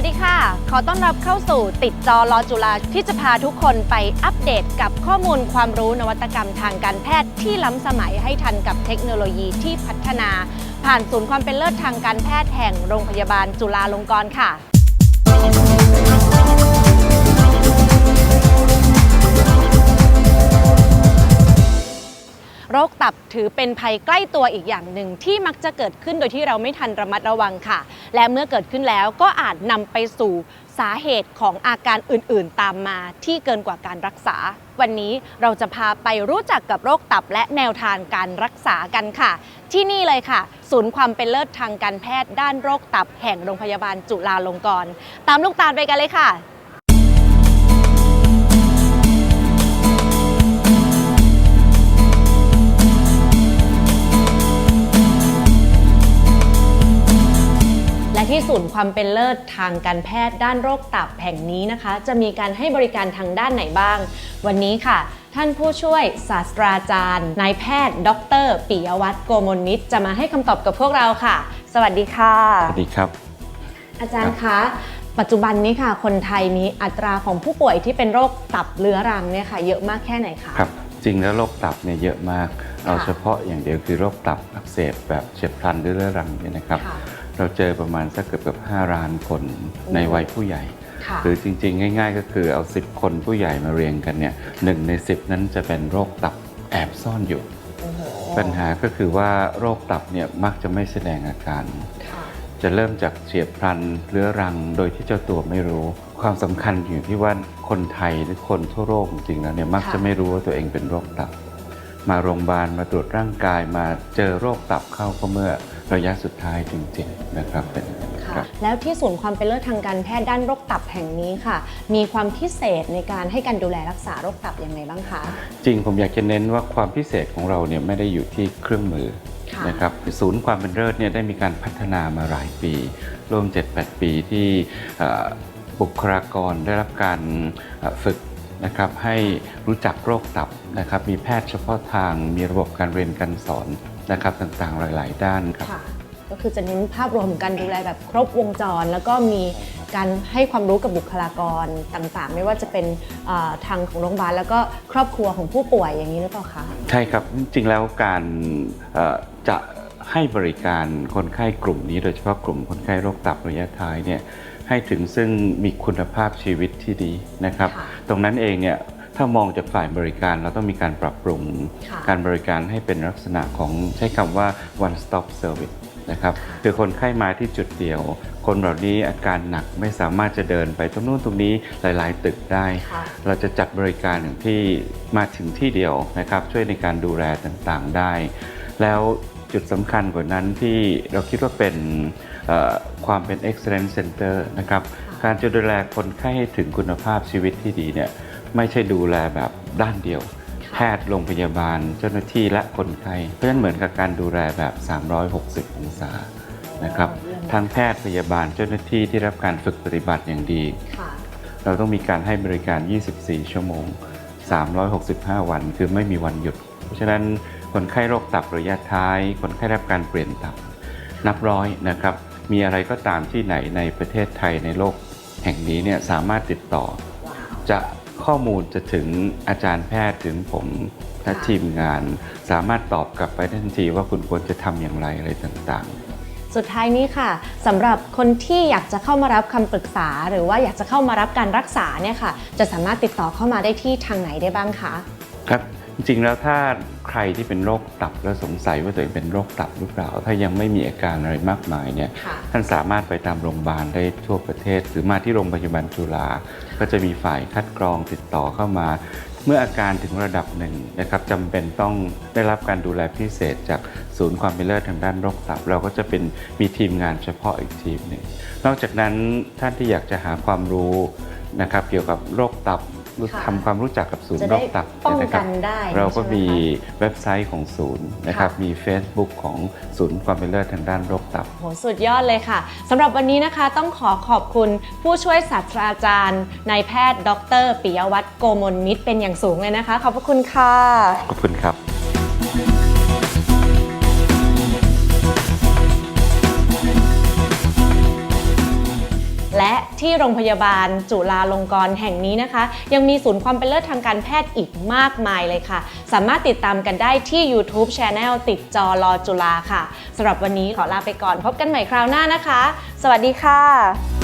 สดีค่ะ ขอต้อนรับเข้าสู่ติดจอรอจุฬาที่จะพาทุกคนไปอัปเดตกับข้อมูลความรู้นวัตกรรมทางการแพทย์ที่ล้ำสมัยให้ทันกับเทคโนโลยีที่พัฒนา ผ่านศูนย์ความเป็นเลิศทางการแพทย์แห่งโรงพยาบาลจุฬาลงกรณ์ค่ะ คตับถือเป็นภัยใกล้ตัวอีกอย่างหนึ่งที่มักจะเกิดขึ้นโดยที่เราไม่ทันระมัดระวังค่ะ และเมื่อเกิดขึ้นแล้วก็อาจนำไปสู่สาเหตุของอาการอื่นๆ ตามมาที่เกินกว่าการรักษา วันนี้เราจะพาไปรู้จักกับโรคตับและแนวทางการรักษากันค่ะ ที่นี่เลยค่ะ ศูนย์ความเป็นเลิศทางการแพทย์ด้านโรคตับแห่งโรงพยาบาลจุฬาลงกรณ์ตามลูกตาลไปกันเลยค่ะ ที่ศูนย์ความเป็นเลิศทางการแพทย์ด้านโรคตับแห่งนี้นะคะ จะมีการให้บริการทางด้านไหนบ้าง วันนี้ค่ะ ท่านผู้ช่วยศาสตราจารย์นายแพทย์ ดรปิยวัฒน์โกมลนิตจะมาให้คำตอบกับพวกเราค่ะ สวัสดีค่ะ สวัสดีครับ อาจารย์คะปัจจุบันนี้ค่ะ คนไทยมีอัตราของผู้ป่วยที่เป็นโรคตับเรื้อรังเนี่ยค่ะ เยอะมากแค่ไหนคะครับจริงแล้วโรคตับเนี่ยเยอะมาก เอาค่ะเฉพาะอย่างเดียวคือโรคตับอักเสบแบบเฉียบพลันหรือเรื้อรังเนี่ยนะครับค่ะ เราเจอประมาณสักเกือบเกือบ5ล้านคนในวัยผู้ใหญ่ค่ะหรือจริงๆ ง่าย ๆ ก็คือเอา 10 คนผู้ใหญ่มาเรียงกันเนี่ยหนึ่งใน 10 นั้นจะเป็นโรคตับแอบซ่อนอยู่โอ้โหปัญหาก็คือว่าโรคตับเนี่ยมักจะไม่แสดงอาการค่ะจะเริ่มจากเฉียบพลันเรื้อรังโดยที่เจ้าตัวไม่รู้ ความสำคัญอยู่ที่ว่าคนไทยหรือคนทั่วโลกจริงๆแล้วเนี่ยมักค่ะจะไม่รู้ว่าตัวเองเป็นโรคตับ มาโรงพยาบาลมาตรวจร่างกายมาเจอโรคตับเข้าก็เมื่อ ระยะสุดท้ายจริงๆนะครับเป็นอย่างนั้นคค่ะรับ แล้วที่ศูนย์ความเป็นเลิศทางการแพทย์ด้านโรคตับแห่งนี้ค่ะ มีความพิเศษในการให้การดูแลรักษาโรคตับยังไงบ้างคะ จริงผมอยากจะเน้นว่าความพิเศษของเราเนี่ยไม่ได้อยู่ที่เครื่องมือค่ะนะครับศูนย์ความเป็นเลิศเนี่ยได้มีการพัฒนามาหลายปี รวม 7-8 ปีที่เอ่อบุคลากรได้รับการเอ่อฝึกนะครับให้รู้จักโรคตับนะครับมีแพทย์เฉพาะทางมีระบบการเรียนการสอน นะครับต่างๆ หลายๆ ด้านครับค่ะ ก็คือจะเน้นภาพรวมของการดูแลแบบครบวงจร แล้วก็มีการให้ความรู้กับบุคลากรต่างๆ ไม่ว่าจะเป็นเอ่อทางของโรงพยาบาลแล้วก็ครอบครัวของผู้ป่วยอย่างนี้หรือเปล่าคะ ใช่ครับ จริงๆแล้วการเอ่อจะให้บริการคนไข้กลุ่มนี้ โดยเฉพาะกลุ่มคนไข้โรคตับระยะท้ายเนี่ยให้ถึงซึ่งมีคุณภาพชีวิตที่ดีนะครับ ค่ะ ตรงนั้นเองเนี่ย ถ้ามองจากฝ่ายบริการเราต้องมีการปรับปรุงค่ะการบริการให้เป็นลักษณะของใช้คำว่า one stop service นะครับคือคนไข้มาที่จุดเดียว คนเหล่านี้อาการหนักไม่สามารถจะเดินไปตรงนู้นตรงนี้หลาย ๆ ตึกได้ค่ะเราจะจัดบริการอย่างที่มาถึงที่เดียวนะครับ ช่วยในการดูแลต่างๆได้ แล้วจุดสำคัญกว่านั้นที่เราคิดว่าเป็นเอ่อความเป็น excellence center นะครับค่ะการจะดูแลคนไข้ให้ถึงคุณภาพชีวิตที่ดีเนี่ย ไม่ใช่ดูแลแบบด้านเดียวค่ะแพทย์โรงพยาบาลเจ้าหน้าที่และคนไข้เพราะฉะนั้นเหมือนกับการดูแลแบบ 360 องศานะครับเยี่ยมทั้งแพทย์พยาบาลเจ้าหน้าที่ที่รับการฝึกปฏิบัติอย่างดีค่ะเราต้องมีการให้บริการ 24 ชั่วโมง 365 วันคือไม่มีวันหยุด เพราะฉะนั้นคนไข้โรคตับระยะท้าย คนไข้รับการเปลี่ยนตับ นับร้อยนะครับ มีอะไรก็ตามที่ไหนในประเทศไทยในโลกแห่งนี้เนี่ยสามารถติดต่อว้าวจะ ข้อมูลจะถึงอาจารย์แพทย์ถึงผมและค่ะทีมงาน สามารถตอบกลับไปได้ทันทีว่าคุณควรจะทำอย่างไรอะไรต่างๆสุดท้ายนี้ค่ะสำหรับคนที่อยากจะเข้ามารับคำปรึกษา หรือว่าอยากจะเข้ามารับการรักษาเนี่ยค่ะ จะสามารถติดต่อเข้ามาได้ที่ทางไหนได้บ้างคะ ครับ จริงๆแล้วถ้าใครที่เป็นโรคตับแล้วสงสัยว่าตัวเองเป็นโรคตับหรือเปล่า ถ้ายังไม่มีอาการอะไรมากมายเนี่ยค่ะท่านสามารถไปตามโรงพยาบาลได้ทั่วประเทศ หรือมาที่โรงพยาบาลจุฬาก็จะมีฝ่ายคัดกรองติดต่อเข้ามา เมื่ออาการถึงระดับหนึ่งนะครับจำเป็นต้องได้รับการดูแลพิเศษจากศูนย์ความเป็นเลิศทางด้านโรคตับ เราก็จะเป็นมีทีมงานเฉพาะอีกทีมหนึ่งนอกจากนั้นท่านที่อยากจะหาความรู้นะครับเกี่ยวกับโรคตับ รู้ค่ะทำความรู้จักกับศูนจะย์โรได้คตับป้องเยะคกับนได้เราก็ใช่ไหมีคะเว็บไซต์ของศูนย์นะครับค่ะ มี Facebook ของศูนย์ความเป็นเลิศทางด้านโรคตับ โหสุดยอดเลยค่ะสำหรับวันนี้นะคะต้องขอขอบคุณผู้ช่วยศาสตราจารย์นายแพทย์ ดรปิยวัฒน์โกมลมิตรเป็นอย่างสูงเลยนะคะ ขอบพระคุณค่ะ ขอบคุณครับ ที่โรงพยาบาลจุฬาลงกรณ์แห่งนี้นะคะ ยังมีศูนย์ความเป็นเลิศทางการแพทย์อีกมากมายเลยค่ะ สามารถติดตามกันได้ที่ YouTube Channel ติดจอรอจุฬาค่ะสำหรับวันนี้ขอลาไปก่อนพบกันใหม่คราวหน้านะคะ สวัสดีค่ะ